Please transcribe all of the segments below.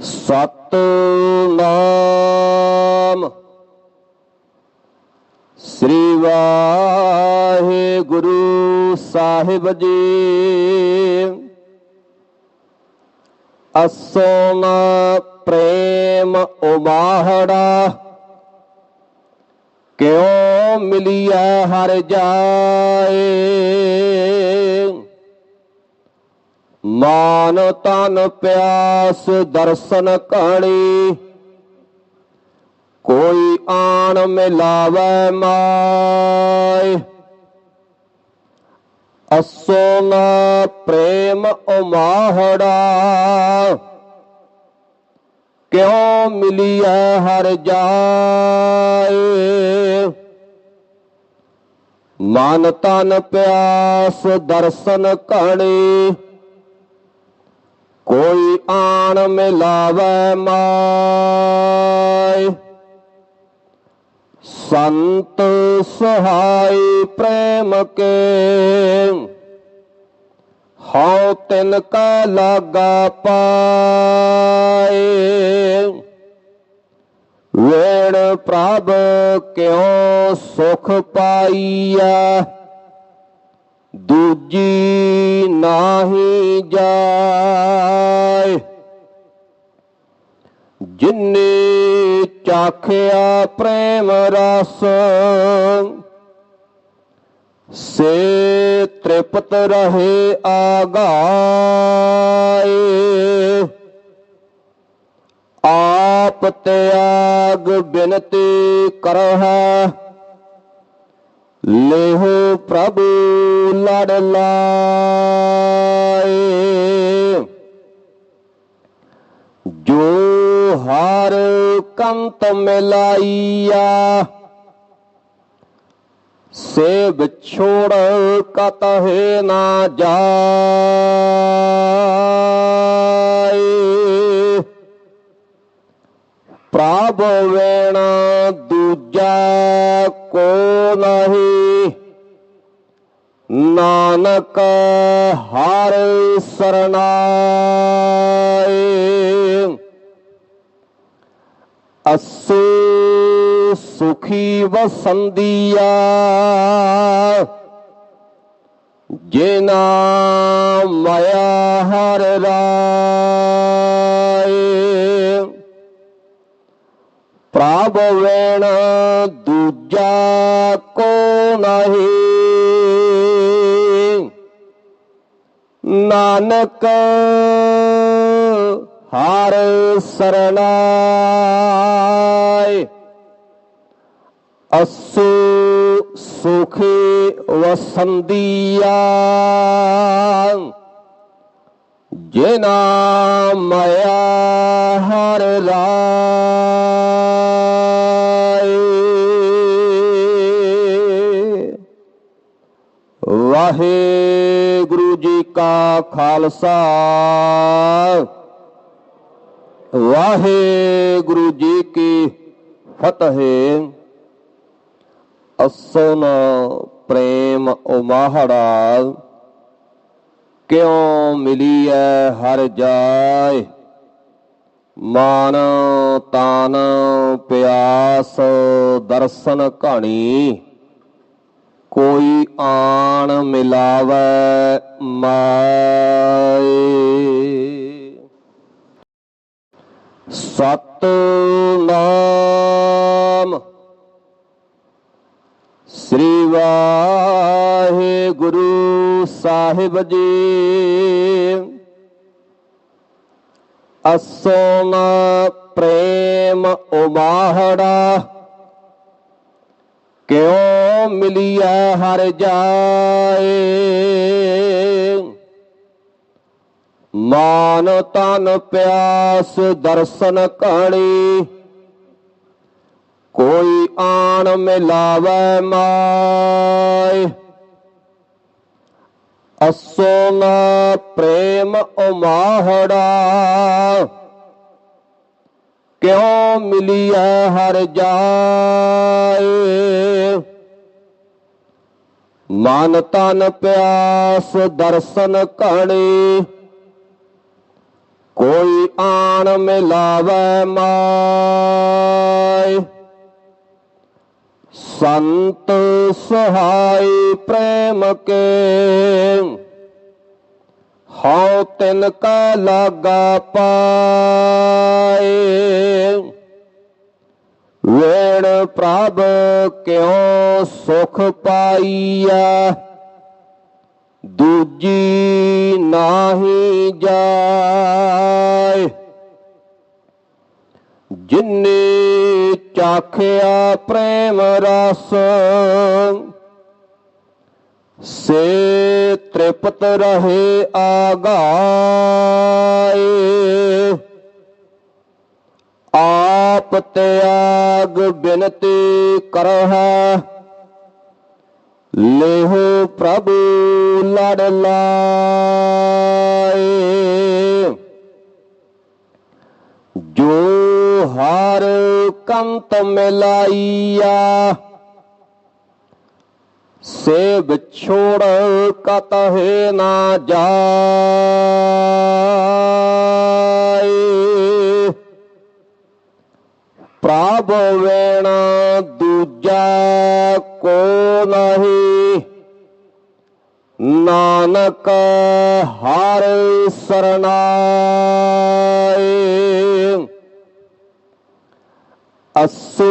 ਸਤਨਾਮ। ਸ੍ਰੀ ਵਾਹਿਗੁਰੂ ਸਾਹਿਬ ਜੀ। ਅਸੋਨ ਪ੍ਰੇਮ ਉਬਾਹੜਾ ਕਿਉ ਮਿਲਿਆ ਹਰ ਜਾਏ? ਮਾਨ ਤਨ ਪਿਆਸ ਦਰਸ਼ਨ ਕਣੀ, ਕੋਈ ਆਣ ਮਿਲਾਵੇ ਅਸੋ ਅਸੋਨ ਪ੍ਰੇਮ ਉਮਾਹੜਾ, ਕਿਉ ਮਿਲਿਆ ਹਰ ਜਾਏ। ਮਨ ਤਨ ਪਿਆਸ ਦਰਸ਼ਨ ਕਣੀ ਕੋਈ ਆਣ ਮਿਲਾਵੇ ਮਾਏ। ਸੰਤ ਸਹਾਈ ਪ੍ਰੇਮ ਕੇ। ਹਉ ਤਿਨ ਕਾ ਲਾਗਾ ਪਾਏ। ਵੇਣ ਪ੍ਰਭ ਕਿਉ ਸੁਖ ਪਾਈਆ ਦੂਜੀ ਨਾਹੀ ਜਾਏ। ਜਿਨੇ ਚਾਖਿਆ ਪ੍ਰੇਮ ਰਸ, ਸੇ ਤ੍ਰਿਪਤ ਰਹੇ ਆਗਾਏ। ਆਪ ਤਿਆਗ ਬਿਨਤੀ ਕਰਹਿ, ਲੇਹੋ ਪ੍ਰਭੂ ਲੜ ਲਾਏ ਜੋ ਹਰ ਕੰਤ ਮਿਲਾਈਆ ਸੇ ਵਿਛੋੜ ਕਤਹਿ ਨਾ ਜਾਏ ਪ੍ਰਭ ਵੇਣ ਦੂਜਾ ਕੋ ਨਹੀਂ ਨਾਨਕ ਹਰ ਸਰਨਾਏ। ਅਸੂ ਸੁਖੀ ਵਸੰਦੀਆ ਜਿਨਾ ਮਾਇਆ ਹਰ ਰਾਏ। ਪ੍ਰਭ ਵੇਣ ਦੂਜਾ ਕੋ ਨਹੀਂ। ਨਾਨਕ ਹਰ ਸਰਣਾਏ। ਅਸੂ ਸੁਖੀ ਵਸੰਦੀਆ। ਜਿਨਾ ਮਾਇਆ ਕਾ ਖਾਲਸਾ। ਵਾਹਿਗੁਰੂ ਜੀ ਕੀ ਫਤਿਹ। ਅਸਨ ਪ੍ਰੇਮ ਉਮਾਹੜਾ। ਕਿਉ ਮਿਲੀ ਮਿਲੀਐ ਹਰ ਜਾਏ। ਮਾਨ ਤਾਨ ਪਿਆਸ ਦਰਸ਼ਨ ਕਹਾਣੀ ਕੋਈ ਆਣ ਮਿਲਾਵੇ ਮਾਏ। ਸਤ ਨਾਮ ਸ੍ਰੀ ਵਾਹਿਗੁਰੂ ਸਾਹਿਬ ਜੀ। ਅਸੋਨ ਪ੍ਰੇਮ ਉਬਾਹੜਾ ਕਿਉ ਮਿਲਿਆ ਹਰ ਜਾਏ? ਮਾਨ ਤਨ ਪਿਆਸ ਦਰਸ਼ਨ ਕਣੀ, ਕੋਈ ਆਣ ਮਿਲਾਵੇ ਮਾਏ। ਅਸੋਨ ਪ੍ਰੇਮ ਉਮਾਹੜਾ ਕਿਉ ਮਿਲਿਆ ਹਰ ਜਾਏ? ਮਨ ਤਨ ਪਿਆਸ ਦਰਸ਼ਨ ਕਣੀ ਕੋਈ ਆਣ ਮਿਲਾਵੇ ਮਾਈ ਸੰਤ ਸਹਾਈ ਪ੍ਰੇਮ ਕੇ। ਹਉ ਤਿਨ ਕਾ ਲਾਗਾ ਪਾਏ। ਵੇਣ ਪ੍ਰਭ ਕਿਉ ਸੁਖ ਪਾਈਆ ਦੂਜੀ ਨਾਹੀ ਜਾਏ। ਜਿਨੇ ਚਾਖਿਆ ਪ੍ਰੇਮ ਰਸ ਸੇ ਤ੍ਰਿਪਤ ਰਹੇ ਆਗਾਏ। ਆਪ ਤਿਆਗ ਬਿਨਤੀ ਕਰਹਿ। ਲੇਹੋ ਪ੍ਰਭੂ ਲੜ ਲਾਏ। ਜੋ ਹਰ ਕੰਤ ਮਿਲਾਈਆ ਸੇ ਵਿਛੋੜ ਕਤਹਿ ਨਾ ਜਾਏ। ਪ੍ਰਭ ਵੇਣ ਦੂਜਾ ਕੋ ਨਹੀਂ। ਨਾਨਕ ਹਰ ਸਰਨਾਏ ਅਸੂ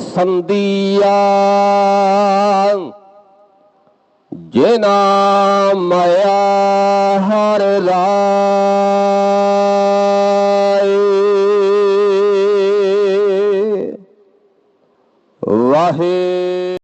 ਸੁਖੀ ਵਸੰਦੀਆ ਜਿਨਾ ਮਾਇਆ ਹਰ ਰਾਏ ਵਾਹਿ